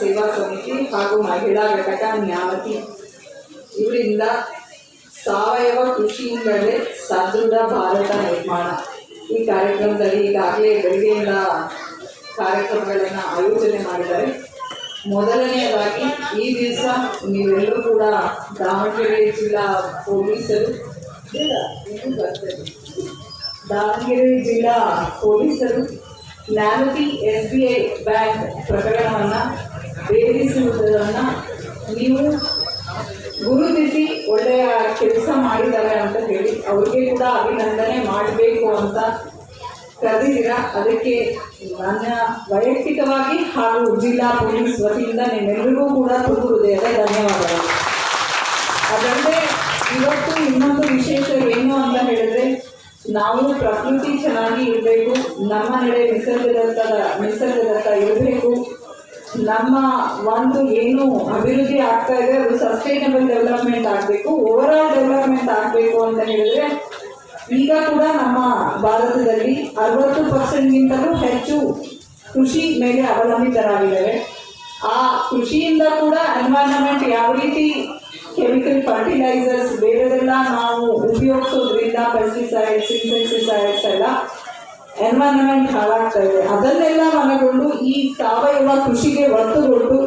ಸೇವಾ ಸಮಿತಿ ಹಾಗೂ ಮಹಿಳಾ ಘಟಕ ನ್ಯಾಮತಿ ಇವರಿಂದ ಸಾವಯವ ಕೃಷಿಯಿಂದಲೇ ಸದೃಢ ಭಾರತ ನಿರ್ಮಾಣ ಈ ಕಾರ್ಯಕ್ರಮದಲ್ಲಿ ಈಗಾಗಲೇ ಬೆಳಗ್ಗೆಯಿಂದ ಕಾರ್ಯಕ್ರಮಗಳನ್ನು ಆಯೋಜನೆ ಮಾಡಿದ್ದಾರೆ ಮೊದಲನೆಯದಾಗಿ ಈ ದಿವಸ ನೀವೆಲ್ಲರೂ ಕೂಡ ದಾವಣಗೆರೆ ಜಿಲ್ಲಾ ಪೊಲೀಸರು. ದಾವಣಗೆರೆ ಜಿಲ್ಲಾ ಪೊಲೀಸರು Nyamathi S B I bank ಪ್ರಕರಣವನ್ನು ಭೇದಿಸುವುದನ್ನು ನೀವು ಗುರುತಿಸಿ ಒಳ್ಳೆಯ ಕೆಲಸ ಮಾಡಿದ್ದಾರೆ ಅಂತ ಹೇಳಿ ಅವ್ರಿಗೆ ಕೂಡ ಅಭಿನಂದನೆ ಮಾಡಬೇಕು ಅಂತ ಕರೆದಿದ್ದೀರಾ? ಅದಕ್ಕೆ ನನ್ನ ವೈಯಕ್ತಿಕವಾಗಿ ಹಾಗೂ ಜಿಲ್ಲಾ ಪೊಲೀಸ್ ವತಿಯಿಂದ ನಿಮ್ಮೆಲ್ಲರಿಗೂ ಕೂಡ ತುಂಬ ಹೃದಯದ ಧನ್ಯವಾದಗಳು. ಅದಲ್ಲದೆ ಇವತ್ತು ಇನ್ನೊಂದು ವಿಶೇಷ ಏನು ಅಂತ ಹೇಳಿದ್ರೆ, ನಾವು ಪ್ರಕೃತಿ ಚೆನ್ನಾಗಿ ಇರಬೇಕು, ನಮ್ಮ ನಡೆ ನಿಸರ್ಗದತ್ತ ನಿಸರ್ಗದತ್ತ ಇರಬೇಕು ನಮ್ಮ ಒಂದು ಏನು ಅಭಿವೃದ್ಧಿ ಆಗ್ತಾ ಇದೆ, ಅದು ಸಸ್ಟೈನಬಲ್ ಡೆವಲಪ್ಮೆಂಟ್ ಆಗಬೇಕು ಓವರ್ ಆಲ್ ಡೆವಲಪ್ಮೆಂಟ್ ಆಗಬೇಕು ಅಂತ ಹೇಳಿದ್ರೆ, ಈಗ ಕೂಡ ನಮ್ಮ ಭಾರತದಲ್ಲಿ ಅರವತ್ತು ಪರ್ಸೆಂಟ್ಗಿಂತಲೂ ಹೆಚ್ಚು ಕೃಷಿ ಮೇಲೆ ಅವಲಂಬಿತರಾಗಿದ್ದಾರೆ. ಆ ಕೃಷಿಯಿಂದ ಕೂಡ ಎನ್ವೈರನ್ಮೆಂಟ್ ಯಾವ ರೀತಿ ಕೆಮಿಕಲ್ ಫರ್ಟಿಲೈಸರ್ಸ್ ಬೇರೆದೆಲ್ಲ ನಾವು ಉಪಯೋಗಿಸೋದ್ರಿಂದ ಪೆಸ್ಟಿಸೈಡ್ಸ್ ಇನ್ಸೆಕ್ಟಿಸೈಡ್ಸ್ ಎಲ್ಲ ಎನ್ವೈರನ್ಮೆಂಟ್ ಹಾಳಾಗ್ತಾ ಇದೆ. ಅದನ್ನೆಲ್ಲ ಮನಗೊಂಡು ಈ ಸಾವಯವ ಕೃಷಿಗೆ ಒತ್ತು ಕೊಟ್ಟು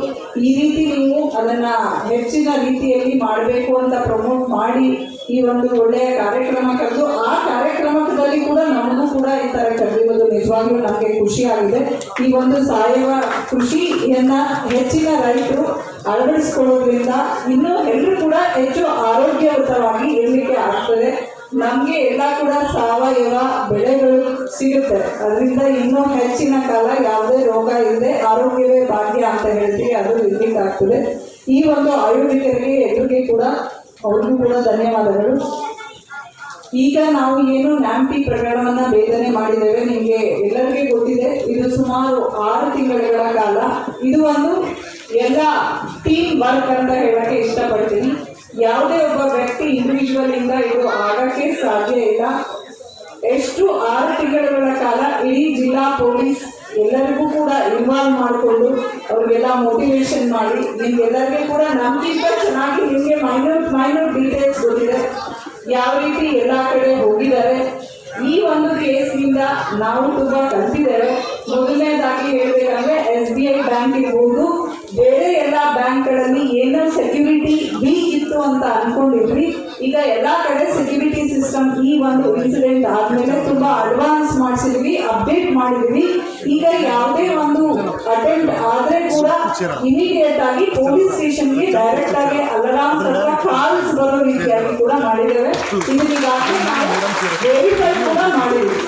ಈ ರೀತಿ ನೀವು ಅದನ್ನ ಹೆಚ್ಚಿನ ರೀತಿಯಲ್ಲಿ ಮಾಡಬೇಕು ಅಂತ ಪ್ರಮೋಟ್ ಮಾಡಿ ಈ ಒಂದು ಒಳ್ಳೆಯ ಕಾರ್ಯಕ್ರಮ ಕರೆದು, ಆ ಕಾರ್ಯಕ್ರಮದಲ್ಲಿ ಕೂಡ ನಮ್ಮನ್ನು ಕೂಡ ಈ ತರ ಕರೆದಿರೋದು ನಿಜವಾಗ್ಲೂ ನಮಗೆ ಖುಷಿ ಆಗಿದೆ ಈ ಒಂದು ಸಾವಯವ ಕೃಷಿಯನ್ನ ಹೆಚ್ಚಿನ ರೈತರು ಅಳವಡಿಸ್ಕೊಳ್ಳೋದ್ರಿಂದ ಇನ್ನೂ ಎಲ್ಲರೂ ಕೂಡ ಹೆಚ್ಚು ಆರೋಗ್ಯಯುತವಾಗಿ ಇರಲಿಕ್ಕೆ ಆಗ್ತದೆ. ನಮಗೆ ಎಲ್ಲ ಕೂಡ ಸಾವಯವ ಬೆಳೆಗಳು ಸಿಗುತ್ತೆ. ಅದರಿಂದ ಇನ್ನೂ ಹೆಚ್ಚಿನ ಕಾಲ ಯಾವುದೇ ರೋಗ ಇಲ್ಲದೆ ಆರೋಗ್ಯವೇ ಭಾಗ್ಯ ಅಂತ ಹೇಳ್ತೀವಿ, ಅದು ಇರ್ಲಿಕ್ಕೆ ಆಗ್ತದೆ. ಈ ಒಂದು ಆಯೋಜಕರಿಗೆ ಎದುರಿಗೆ ಕೂಡ, ಅವ್ರಿಗೂ ಕೂಡ ಧನ್ಯವಾದಗಳು. ಈಗ ನಾವು ಏನು ನ್ಯಾಂಪಿ ಪ್ರಕರಣವನ್ನ ಭೇದನೆ ಮಾಡಿದ್ದೇವೆ. ನಿಮಗೆ ಎಲ್ಲರಿಗೆ ಗೊತ್ತಿದೆ, ಇದು ಸುಮಾರು ಆರು ತಿಂಗಳುಗಳ ಕಾಲ. ಇದು ಒಂದು ಎಲ್ಲ ಟೀಮ್ ವರ್ಕ್ ಅಂತ ಹೇಳಕ್ಕೆ ಇಷ್ಟಪಡ್ತೀನಿ. ಯಾವುದೇ ಒಬ್ಬ ವ್ಯಕ್ತಿ ಇಂಡಿವಿಜುವಲ್ ಇಂದ ಇದು ಆಗಕ್ಕೆ ಸಾಧ್ಯ ಇಲ್ಲ. ಎಷ್ಟು ಆರು ತಿಂಗಳುಗಳ ಕಾಲ ಇಡೀ ಜಿಲ್ಲಾ ಪೊಲೀಸ್ ಎಲ್ಲರಿಗೂ ಕೂಡ ಇನ್ವಾಲ್ವ್ ಮಾಡಿಕೊಂಡು ಅವ್ರಿಗೆಲ್ಲ ಮೋಟಿವೇಶನ್ ಮಾಡಿ, ನಿಮ್ಗೆಲ್ಲರಿಗೂ ಕೂಡ ನಮ್ಗಿಂತ ಚೆನ್ನಾಗಿ ನಿಮಗೆ ಮೈನರ್ ಮೈನರ್ ಡೀಟೇಲ್ಸ್ ಗೊತ್ತಿದೆ. ಯಾವ ರೀತಿ ಎಲ್ಲ ಕಡೆ ಹೋಗಿದ್ದಾರೆ. ಈ ಒಂದು ಕೇಸ್ನಿಂದ ನಾವು ತುಂಬಾ ಕಲ್ತಿದ್ದೇವೆ. ಮೊದಲನೇದಾಗಿ ಹೇಳಬೇಕಂದ್ರೆ ಎಸ್ ಬಿ ಐ ಬ್ಯಾಂಕ್ ಇರ್ಬೋದು. ಬೇರೆ ಎಲ್ಲ ಬ್ಯಾಂಕ್ಗಳಲ್ಲಿ ಏನೋ ಸೆಕ್ಯೂರಿಟಿ ವೀಕ್ ಇತ್ತು ಅಂತ ಅನ್ಕೊಂಡಿದ್ವಿ. ಈಗ ಎಲ್ಲಾ ಕಡೆ ಸೆಕ್ಯೂರಿಟಿ ಸಿಸ್ಟಮ್ ಈ ಒಂದು ಇನ್ಸಿಡೆಂಟ್ ಆದ್ಮೇಲೆ ತುಂಬಾ ಅಡ್ವಾನ್ಸ್ ಮಾಡಿಸಿದ್ವಿ ಅಪ್ಡೇಟ್ ಮಾಡಿದ್ವಿ. ಈಗ ಯಾವುದೇ ಒಂದು ಅಟೆಂಪ್ಟ್ ಆದ್ರೆ ಕೂಡ ಇಮಿಡಿಯೇಟ್ ಆಗಿ ಪೊಲೀಸ್ ಸ್ಟೇಷನ್ಗೆ ಡೈರೆಕ್ಟ್ ಆಗಿ ಅಲರಾಮ್ ಕಾಲ್ಸ್ ಬರೋ ರೀತಿಯಾಗಿ ಕೂಡ ಮಾಡಿದ್ದೇವೆ. ವೆರಿಫೈ ಕೂಡ ಮಾಡಿದ್ವಿ.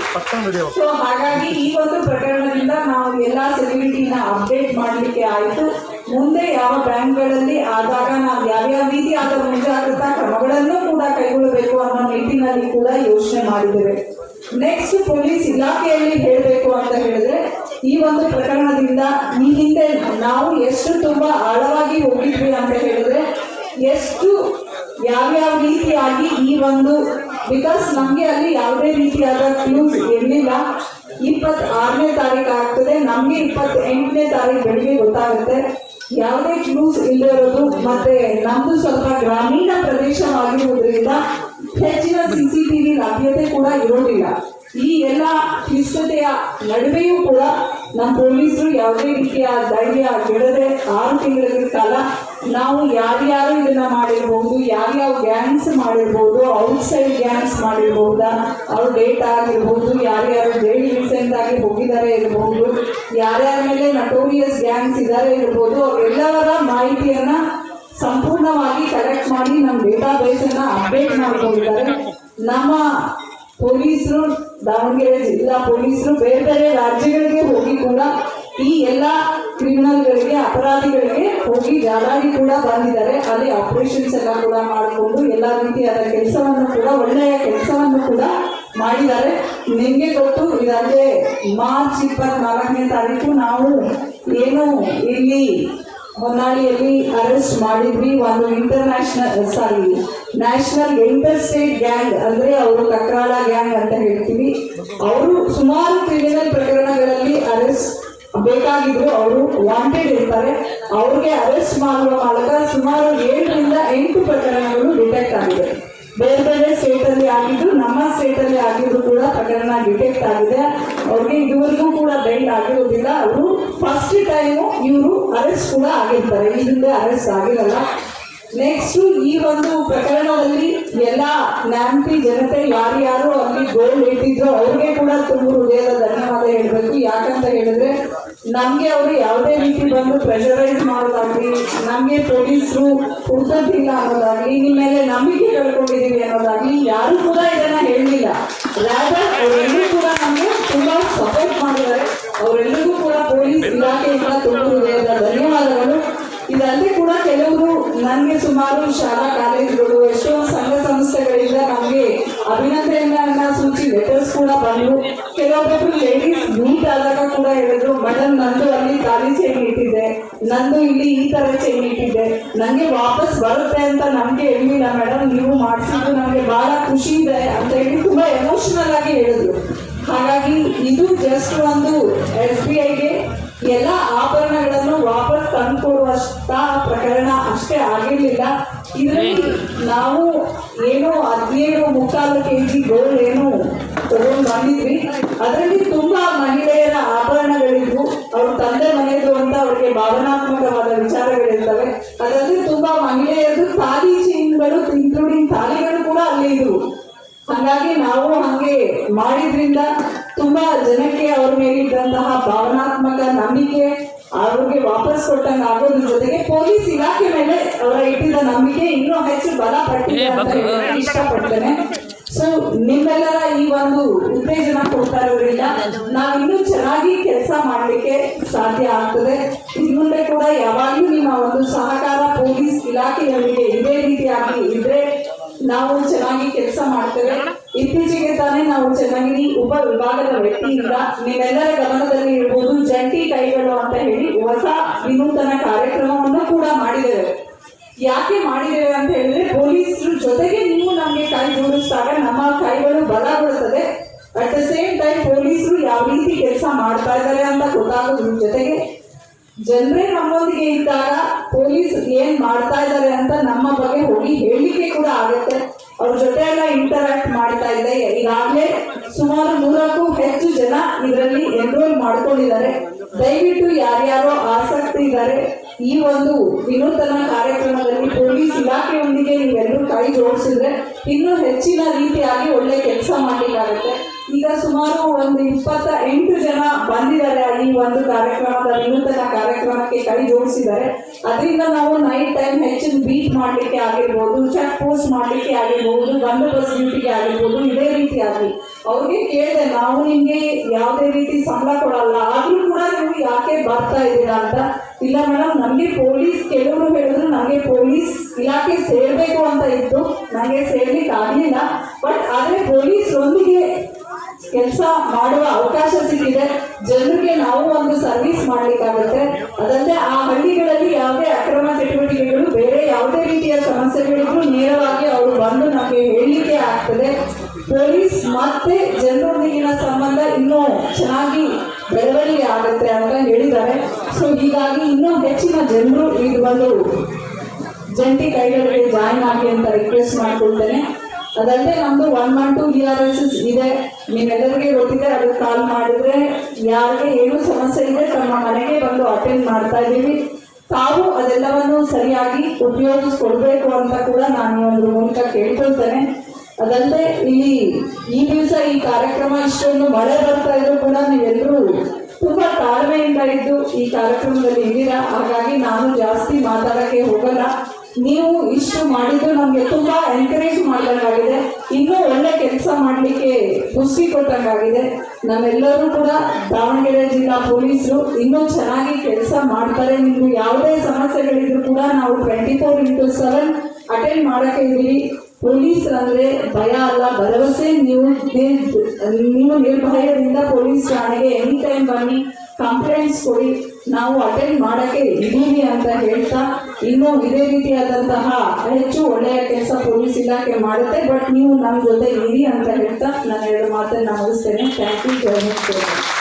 ಸೊ ಹಾಗಾಗಿ ಈ ಒಂದು ಪ್ರಕರಣದಿಂದ ನಾವು ಎಲ್ಲಾ ಸೆಕ್ಯೂರಿಟಿನ ಅಪ್ಡೇಟ್ ಮಾಡಲಿಕ್ಕೆ ಆಯಿತು. ಮುಂದೆ ಯಾವ ಬ್ಯಾಂಕ್ಗಳಲ್ಲಿ ಆದಾಗ ನಾವು ಯಾವ್ಯಾವ ರೀತಿಯಾದ ಮುಂಜಾಗ್ರತಾ ಕ್ರಮಗಳನ್ನು ಕೂಡ ಕೈಗೊಳ್ಳಬೇಕು ಅನ್ನೋ ನಿಟ್ಟಿನಲ್ಲಿ ಕೂಡ ಯೋಚನೆ ಮಾಡಿದ್ದೇವೆ. ನೆಕ್ಸ್ಟ್ ಪೊಲೀಸ್ ಇಲಾಖೆಯಲ್ಲಿ ಹೇಳಬೇಕು ಅಂತ ಹೇಳಿದ್ರೆ, ಈ ಒಂದು ಪ್ರಕರಣದಿಂದ ಈ ಹಿಂದೆ ನಾವು ಎಷ್ಟು ತುಂಬಾ ಆಳವಾಗಿ ಹೋಗಿದ್ವಿ ಅಂತ ಹೇಳಿದ್ರೆ, ಎಷ್ಟು ಯಾವ್ಯಾವ ರೀತಿಯಾಗಿ ಈ ಒಂದು ಬಿಕಾಸ್ ನಮ್ಗೆ ಅಲ್ಲಿ ಯಾವುದೇ ರೀತಿಯಾದ ಕ್ಲೂಸ್ ಇರಲಿಲ್ಲ. ಇಪ್ಪತ್ ಆರನೇ ತಾರೀಕು ಆಗ್ತದೆ. ನಮ್ಗೆ ಇಪ್ಪತ್ ಎಂಟನೇ ತಾರೀಕು ಬೆಳಿಗ್ಗೆ ಗೊತ್ತಾಗುತ್ತೆ. ಯಾವುದೇ ಕ್ಲೂಸ್ ಇಲ್ಲದೆ ಇರೋದು, ಮತ್ತೆ ನಮ್ದು ಸ್ವಲ್ಪ ಗ್ರಾಮೀಣ ಪ್ರದೇಶವಾಗಿರುವುದರಿಂದ ಹೆಚ್ಚಿನ ಸಿಸಿಟಿವಿ ಲಭ್ಯತೆ ಕೂಡ ಇರೋದಿಲ್ಲ. ಈ ಎಲ್ಲ ಕ್ಲಿಷ್ಟತೆಯ ನಡುವೆಯೂ ಕೂಡ ನಮ್ಮ ಪೊಲೀಸರು ಯಾವುದೇ ರೀತಿಯ ಧೈರ್ಯ ಗೆಡದೆ ಆರು ತಿಂಗಳ ಕಾಲ ನಾವು ಯಾರ್ಯಾರು ಇದನ್ನ ಮಾಡಿರ್ಬಹುದು ಯಾವ್ಯಾವ ಗ್ಯಾಂಗ್ಸ್ ಮಾಡಿರ್ಬೋದು ಔಟ್ಸೈಡ್ ಗ್ಯಾಂಗ್ಸ್ ಮಾಡಿರ್ಬಹುದಾ ಅವ್ರ ಡೇಟ್ ಆಗಿರ್ಬೋದು, ಯಾರ್ಯಾರು ಜೈಲ್ ರೀಸೆಂಟ್ ಆಗಿ ಹೋಗಿದ್ದಾರೆ ಇರಬಹುದು ಯಾರ್ಯಾರ ಮೇಲೆ ನಟೋರಿಯಸ್ ಗ್ಯಾಂಗ್ಸ್ ಇದ್ದಾರೆ ಇರ್ಬೋದು, ಅವರೆಲ್ಲರ ಮಾಹಿತಿಯನ್ನ ಸಂಪೂರ್ಣವಾಗಿ ಕಲೆಕ್ಟ್ ಮಾಡಿ ನಮ್ಮ ಡೇಟಾ ಬೇಸ್ ಅನ್ನ ಅಪ್ಡೇಟ್ ಮಾಡ್ಕೊಂಡಿದ್ದಾರೆ. ನಮ್ಮ ಪೊಲೀಸರು ದಾವಣಗೆರೆ ಜಿಲ್ಲಾ ಪೊಲೀಸರು ಬೇರೆ ಬೇರೆ ರಾಜ್ಯಗಳಿಗೆ ಹೋಗಿ ಕೂಡ ಈ ಎಲ್ಲ ಕ್ರಿಮಿನಲ್ಗಳಿಗೆ, ಅಪರಾಧಿಗಳಿಗೆ ಹೋಗಿ ಜಾಲಾಗಿ ಕೂಡ ಬಂದಿದ್ದಾರೆ. ಅಲ್ಲಿ ಆಪರೇಷನ್ಸ್ ಎಲ್ಲ ಕೂಡ ಮಾಡಿಕೊಂಡು ಎಲ್ಲ ರೀತಿಯಾದ ಕೆಲಸವನ್ನು ಕೂಡ, ಒಳ್ಳೆಯ ಕೆಲಸವನ್ನು ಕೂಡ ಮಾಡಿದ್ದಾರೆ. ನಿಮಗೆ ಗೊತ್ತು ಇದಲ್ಲದೆ ಮಾರ್ಚ್ ಇಪ್ಪತ್ನಾಲ್ಕನೇ ತಾರೀಕು ನಾವು ಏನು ಇಲ್ಲಿ ಹೊನ್ನಾಳಿಯಲ್ಲಿ ಅರೆಸ್ಟ್ ಮಾಡಿದ್ವಿ. ಒಂದು international sorry national interstate gang ಅಂದ್ರೆ ಅವರು ಕಕ್ರಾಳ ಗ್ಯಾಂಗ್ ಅಂತ ಹೇಳ್ತೀವಿ. ಅವರು ಸುಮಾರು ಕ್ರಿಮಿನಲ್ ಪ್ರಕರಣಗಳಲ್ಲಿ ಅರೆಸ್ಟ್ ಬೇಕಾಗಿದ್ರು ಅವರು ವಾಂಟೆಡ್ ಇರ್ತಾರೆ. ಅವ್ರಿಗೆ ಅರೆಸ್ಟ್ ಮಾಡುವ ಮೂಲಕ ಸುಮಾರು ಏಳರಿಂದ ಎಂಟು ಪ್ರಕರಣಗಳು ಡಿಟೆಕ್ಟ್ ಆಗಿದೆ. ಬೇರೆ ಬೇರೆ ಸ್ಟೇಟ್ ಅಲ್ಲಿ ಆಗಿದ್ದು, ನಮ್ಮ ಸ್ಟೇಟ್ ಅಲ್ಲಿ ಆಗಿದ್ದು ಕೂಡ ಪ್ರಕರಣ ಡಿಟೆಕ್ಟ್ ಆಗಿದೆ. ಅವ್ರಿಗೆ ಇದುವರೆಗೂ ಕೂಡ ಬೈಲ್ ಆಗಿರೋದಿಲ್ಲ ಅವರು ಫಸ್ಟ್ ಟೈಮು ಇವರು ಅರೆಸ್ಟ್ ಕೂಡ ಆಗಿರ್ತಾರೆ. ಈ ಅರೆಸ್ಟ್ ಆಗಿರಲ್ಲ. ನೆಕ್ಸ್ಟ್ ಈ ಒಂದು ಪ್ರಕರಣದಲ್ಲಿ ಎಲ್ಲ ನ್ಯಾಂಪಿ ಜನತೆ ಯಾರ್ಯಾರು ಅಲ್ಲಿ ಗೋಲ್ಡ್ ಇಟ್ಟಿದ್ರು, ಅವ್ರಿಗೆ ಕೂಡ ತುಂಬ ಹೃದಯದ ಧನ್ಯವಾದ ಹೇಳ್ಬೇಕು. ಯಾಕಂತ ಹೇಳಿದ್ರೆ ನಮ್ಗೆ ಅವರು ಯಾವುದೇ ರೀತಿ ಬಂದು ಪ್ರೆಷರೈಸ್ ಮಾಡೋದಾಗ್ಲಿ, ನಮ್ಗೆ ಪೊಲೀಸರು ಹುಡ್ಕೋದಿಲ್ಲ ಅನ್ನೋದಾಗ್ಲಿ ನಿಮ್ಮ ಮೇಲೆ ನಂಬಿಕೆ ಕಳ್ಕೊಂಡಿದೀವಿ ಅನ್ನೋದಾಗ್ಲಿ, ಯಾರು ಕೂಡ ಇದನ್ನ ಹೇಳಲಿಲ್ಲ. ರಾದರ್ ಅವರೆಲ್ಲರೂ ಕೂಡ ನಮ್ಗೆ ತುಂಬಾ ಸಪೋರ್ಟ್ ಮಾಡಿದ್ದಾರೆ. ಅವರೆಲ್ಲರಿಗೂ ಕೂಡ ಪೊಲೀಸ್ ಇಲಾಖೆಯಿಂದ ತುಂಬ ಧನ್ಯವಾದಗಳು. ಇದಲ್ಲದೆ ಕೂಡ ಕೆಲವರು ನನ್ಗೆ ಸುಮಾರು ಶಾಲಾ, ಕಾಲೇಜುಗಳು, ಎಷ್ಟೋ ಸಂಘ ಸಂಸ್ಥೆಗಳಿಂದ ನಮಗೆ ಅಭಿನಂದನೆಯನ್ನ ಸೂಚಿ ಲೆಟರ್ಸ್ ಕೂಡ ಬಂದು ಕೆಲವೊಬ್ಬರು ಲೇಡೀಸ್ ಮೀಟ್ ಆದಾಗ ಕೂಡ ಹೇಳಿದ್ರು ಮೇಡಮ್ ನಂದು ಅಲ್ಲಿ ಖಾಲಿ ಚೈನ್ ಇಟ್ಟಿದೆ ನಂದು ಇಲ್ಲಿ ಈ ತರ ಚೈನ್ ಇಟ್ಟಿದೆ ನಂಗೆ ವಾಪಸ್ ಬರುತ್ತೆ ಅಂತ ನಮ್ಗೆ ಹೇಳಿಲ್ಲ ಮೇಡಮ್ ನೀವು ಮಾಡಿಸಿದ್ದು ನಮ್ಗೆ ಬಹಳ ಖುಷಿ ಇದೆ ಅಂತ ಹೇಳಿ ತುಂಬಾ ಎಮೋಷನಲ್ ಆಗಿ ಹೇಳಿದ್ರು. ಹಾಗಾಗಿ ಇದು ಜಸ್ಟ್ ಒಂದು ಎಸ್ ಬಿ ಐಗೆ ಎಲ್ಲ ಆಭರಣಗಳನ್ನು ವಾಪಸ್ ತಂದುಕೊಡುವಷ್ಟ ಪ್ರಕರಣ ಅಷ್ಟೇ ಆಗಿರ್ಲಿಲ್ಲ. ಇದರಲ್ಲಿ ನಾವು ಅದರಲ್ಲಿ ತುಂಬಾ ಮಹಿಳೆಯರ ಆಭರಣಗಳಿದ್ವು. ಅವ್ರ ತಂದೆ ಮನೆಯದು ಅಂತ ಅವ್ರಿಗೆ ಭಾವನಾತ್ಮಕವಾದ ವಿಚಾರಗಳಿರ್ತವೆ. ಅದರಲ್ಲಿ ತುಂಬಾ ಮಹಿಳೆಯರು ತಾಲಿ ಚೀನ್ಗಳು ಇನ್ಕ್ಲೂಡಿಂಗ್ ತಾಲಿಗಳು ಕೂಡ ಅಲ್ಲಿ ಇದ್ವು. ಹಾಗಾಗಿ ನಾವು ಹಂಗೆ ಮಾಡಿದ್ರಿಂದ ತುಂಬಾ ಜನಕ್ಕೆ ಅವ್ರ ಮೇಲಿದ್ದಂತಹ ಭಾವನಾತ್ಮಕ ನಂಬಿಕೆ ಅವ್ರಿಗೆ ವಾಪಸ್ ಕೊಟ್ಟಂಗ ಆಗೋದ್ರ ಜೊತೆಗೆ ಪೊಲೀಸ್ ಇಲಾಖೆ ಮೇಲೆ ಅವರ ಇಟ್ಟಿದ್ದ ನಂಬಿಕೆ ಇನ್ನೂ ಹೆಚ್ಚು ಬಲ ಪಟ್ಟಿದೆ ಅಂತ ಇಷ್ಟಪಡ್ತೇನೆ. ಸೊ ನಿಮ್ಮೆಲ್ಲರ ಈ ಒಂದು ಉತ್ತೇಜನ ಕೊಡ್ತಾ ಇರೋದ್ರಿಂದ ಇನ್ನೂ ಚೆನ್ನಾಗಿ ಕೆಲಸ ಮಾಡಲಿಕ್ಕೆ ಸಾಧ್ಯ ಆಗ್ತದೆ. ಇನ್ನು ಮುಂದೆ ಕೂಡ ಯಾವಾಗಲೂ ನಿಮ್ಮ ಒಂದು ಸಹಕಾರ ಪೊಲೀಸ್ ಇಲಾಖೆಯವರಿಗೆ ಇದೇ ರೀತಿಯಾಗಿ ಇದ್ರೆ ನಾವು ಚೆನ್ನಾಗಿ ಕೆಲಸ ಮಾಡ್ತೇವೆ. ಇತ್ತೀಚೆಗೆ ತಾನೇ ನಾವು ಚನ್ನಗಿರಿ ಉಪ ವಿಭಾಗದ ವ್ಯಕ್ತಿಯಿಂದ ನೀವೆಲ್ಲರ ಗಮನದಲ್ಲಿ ಇರ್ಬೋದು ಜಂಟಿ ಕೈಗಳು ಅಂತ ಹೇಳಿ ಹೊಸ ವಿನೂತನ ಕಾರ್ಯಕ್ರಮವನ್ನು ಕೂಡ ಮಾಡಿದ್ದೇವೆ. ಯಾಕೆ ಮಾಡಿದ್ದೇವೆ ಅಂತ ಹೇಳಿದ್ರೆ ಪೊಲೀಸರ ಜೊತೆಗೆ ನೀವು ನಮಗೆ ಕೈ ಜೋಡಿಸಿದಾಗ ನಮ್ಮ ಕೈಗಳು ಬರುತ್ತದೆ ಅಟ್ ದ ಸೇಮ್ ಟೈಮ್ ಪೊಲೀಸರು ಯಾವ ರೀತಿ ಕೆಲಸ ಮಾಡ್ತಾ ಇದ್ದಾರೆ ಅಂತ ಗೊತ್ತಾಗೋದ್ರ ಜೊತೆಗೆ ಜನರೇ ನಮ್ಮೊಂದಿಗೆ ಇದ್ದಾಗ ಪೊಲೀಸ್ ಏನ್ ಮಾಡ್ತಾ ಇದ್ದಾರೆ ಅಂತ ನಮ್ಮ ಬಗ್ಗೆ ಹೋಗಿ ಹೇಳಿಕೆ ಕೂಡ ಆಗುತ್ತೆ. ಅವ್ರ ಜೊತೆ ಎಲ್ಲ ಇಂಟರಾಕ್ಟ್ ಮಾಡ್ತಾ ಇದೆ. ಈಗಾಗಲೇ ಸುಮಾರು ನೂರಕ್ಕೂ ಹೆಚ್ಚು ಜನ ಇದರಲ್ಲಿ ಎನ್ರೋಲ್ ಮಾಡ್ಕೊಂಡಿದ್ದಾರೆ. ದಯವಿಟ್ಟು ಯಾರ್ಯಾರೋ ಆಸಕ್ತಿ ಇದ್ದಾರೆ ಈ ಒಂದು ವಿನೂತನ ಕಾರ್ಯಕ್ರಮದಲ್ಲಿ ಪೊಲೀಸ್ ಇಲಾಖೆಯೊಂದಿಗೆ ನೀವೆಲ್ಲರೂ ಕೈ ಜೋಡಿಸಿದ್ರೆ ಇನ್ನೂ ಹೆಚ್ಚಿನ ರೀತಿಯಾಗಿ ಒಳ್ಳೆ ಕೆಲಸ ಮಾಡಿದಾಗುತ್ತೆ ಈಗ ಸುಮಾರು ಒಂದು ಇಪ್ಪತ್ತ ಎಂಟು ಜನ ಬಂದಿದ್ದಾರೆ ಈ ಒಂದು ಕಾರ್ಯಕ್ರಮದ ವಿನೂತನ ಕಾರ್ಯಕ್ರಮಕ್ಕೆ ಕೈ ಜೋಡಿಸಿದ್ದಾರೆ. ಅದರಿಂದ ನಾವು ನೈಟ್ ಟೈಮ್ ಹೆಚ್ಚಿನ ಬೀಟ್ ಮಾಡಲಿಕ್ಕೆ ಆಗಿರ್ಬೋದು ಚೆಕ್ ಪೋಸ್ಟ್ ಮಾಡಲಿಕ್ಕೆ ಆಗಿರ್ಬೋದು, ಬಂದೋಬಸ್ತ್ ಡ್ಯೂಟಿಗೆ ಆಗಿರ್ಬೋದು, ಇದೇ ರೀತಿಯಾಗಿ. ಅವ್ರಿಗೆ ಕೇಳಿದೆ, ನಾವು ನಿಮಗೆ ಯಾವುದೇ ರೀತಿ ಸಂಬಳ ಕೊಡಲ್ಲ, ಆದರೂ ಕೂಡ ನೀವು ಯಾಕೆ ಬರ್ತಾ ಇದ್ದೀರಾ ಅಂತ ಇಲ್ಲ ಮೇಡಮ್ ನಮಗೆ ಪೊಲೀಸ್ ಕೆಲವರು ಹೇಳಿದ್ರು ನನಗೆ ಪೊಲೀಸ್ ಇಲಾಖೆ ಸೇರ್ಬೇಕು ಅಂತ ಇತ್ತು. ನನಗೆ ಸೇರ್ಲಿಕ್ಕೆ ಆಗಲಿಲ್ಲ. ಬಟ್ ಆದರೆ ಪೊಲೀಸ್ ಒಂದಿಗೆ ಕೆಲಸ ಮಾಡುವ ಅವಕಾಶ ಸಿಕ್ಕಿದೆ. ಜನರಿಗೆ ನಾವು ಒಂದು ಸರ್ವಿಸ್ ಮಾಡ್ಲಿಕ್ಕಾಗುತ್ತೆ. ಅದಲ್ಲದೆ ಆ ಹಳ್ಳಿಗಳಲ್ಲಿ ಯಾವುದೇ ಅಕ್ರಮ ಚಟುವಟಿಕೆಗಳು, ಬೇರೆ ಯಾವುದೇ ರೀತಿಯ ಸಮಸ್ಯೆಗಳಿಗೂ ನೇರವಾಗಿ ಅವರು ಬಂದು ನಮಗೆ ಹೇಳಲಿಕ್ಕೆ ಆಗ್ತದೆ. ಪೊಲೀಸ್ ಮತ್ತೆ ಜನರೊಂದಿಗಿನ ಸಂಬಂಧ ಇನ್ನೂ ಚೆನ್ನಾಗಿ ಆಗುತ್ತೆ ಅಂತ ಹೇಳಿದ್ದಾರೆ. ಸೊ ಹೀಗಾಗಿ ಇನ್ನೂ ಹೆಚ್ಚಿನ ಜನರು ಇದು ಬಂದು ಜಂಟಿ ಕೈಗಳಿಗೆ ಜಾಯಿನ್ ಆಗಿ ಅಂತ ರಿಕ್ವೆಸ್ಟ್ ಮಾಡ್ಕೊಳ್ತೇನೆ. ಅದಲ್ಲದೆ ನಮ್ದು one one two E R S S ಇದೆ. ನಿಮ್ಮೆಲ್ಲರಿಗೆ ಗೊತ್ತಿದೆ ಅದಕ್ಕೆ ಕಾಲ್ ಮಾಡಿದ್ರೆ ಯಾರಿಗೆ ಏನು ಸಮಸ್ಯೆ ಇದೆ ತಮ್ಮ ಮನೆಗೆ ಬಂದು ಅಟೆಂಡ್ ಮಾಡ್ತಾ ಇದ್ದೀವಿ. ತಾವು ಅದೆಲ್ಲವನ್ನು ಸರಿಯಾಗಿ ಉಪಯೋಗಿಸ್ಕೊಡ್ಬೇಕು ಅಂತ ಕೂಡ ನಾನು ಒಂದು ಮೂಲಕ ಕೇಳ್ಕೊಳ್ತೇನೆ. ಅದಲ್ಲದೆ ಇಲ್ಲಿ ಈ ದಿವಸ ಈ ಕಾರ್ಯಕ್ರಮ ಇಷ್ಟೊಂದು ಮಳೆ ಬರ್ತಾ ಇದ್ರು ಕೂಡ ನೀವೆಲ್ಲರೂ ತುಂಬಾ ತಾಳ್ಮೆಯಿಂದ ಇದ್ದು ಈ ಕಾರ್ಯಕ್ರಮದಲ್ಲಿ ಇದ್ದೀರಾ. ಹಾಗಾಗಿ ನಾನು ಜಾಸ್ತಿ ಮಾತಾಡಕ್ಕೆ ಹೋಗಲ್ಲ. ನೀವು ಇಷ್ಟು ಮಾಡಿದ್ದು ನಮ್ಗೆ ತುಂಬಾ ಎನ್ಕರೇಜ್ ಮಾಡಿದಂಗಾಗಿದೆ. ಇನ್ನೂ ಒಳ್ಳೆ ಕೆಲಸ ಮಾಡಲಿಕ್ಕೆ ಖುಷಿ ಕೊಟ್ಟಂಗಾಗಿದೆ. ನಾವೆಲ್ಲರೂ ಕೂಡ ದಾವಣಗೆರೆ ಜಿಲ್ಲಾ ಪೊಲೀಸರು ಇನ್ನೂ ಚೆನ್ನಾಗಿ ಕೆಲಸ ಮಾಡ್ತಾರೆ. ನಿಮ್ಗೆ ಯಾವುದೇ ಸಮಸ್ಯೆಗಳಿದ್ರು ಕೂಡ ನಾವು twenty four into seven attend ಮಾಡಕ್ಕೆ ಇದ್ದೀವಿ. ಪೊಲೀಸ್ ಅಂದ್ರೆ ಭಯ ಅಲ್ಲ, ಭರವಸೆ ನೀವು ನೀವು ನಿರ್ಭಯದಿಂದ ಪೊಲೀಸ್ ಠಾಣೆಗೆ ಎನಿ ಟೈಮ್ ಬನ್ನಿ ಕಂಪ್ಲೇಂಟ್ಸ್ ಕೊಡಿ ನಾವು ಅಟೆಂಡ್ ಮಾಡಕ್ಕೆ ಇದ್ದೀವಿ ಅಂತ ಹೇಳ್ತಾ, ಇನ್ನೂ ಇದೇ ರೀತಿಯಾದಂತಹ ಹೆಚ್ಚು ಒಳ್ಳೆಯ ಕೆಲಸ ಪೊಲೀಸ್ ಇಲಾಖೆ ಮಾಡುತ್ತೆ ಬಟ್ ನೀವು ನಮ್ಮ ಜೊತೆ ಇರಿ ಅಂತ ಹೇಳ್ತಾ, ನಾನು ಎರಡು ಮಾತನ್ನ ಮುಗಿಸ್ತೇನೆ ಥ್ಯಾಂಕ್ ಯು ಸೋ ಭಾರತ್.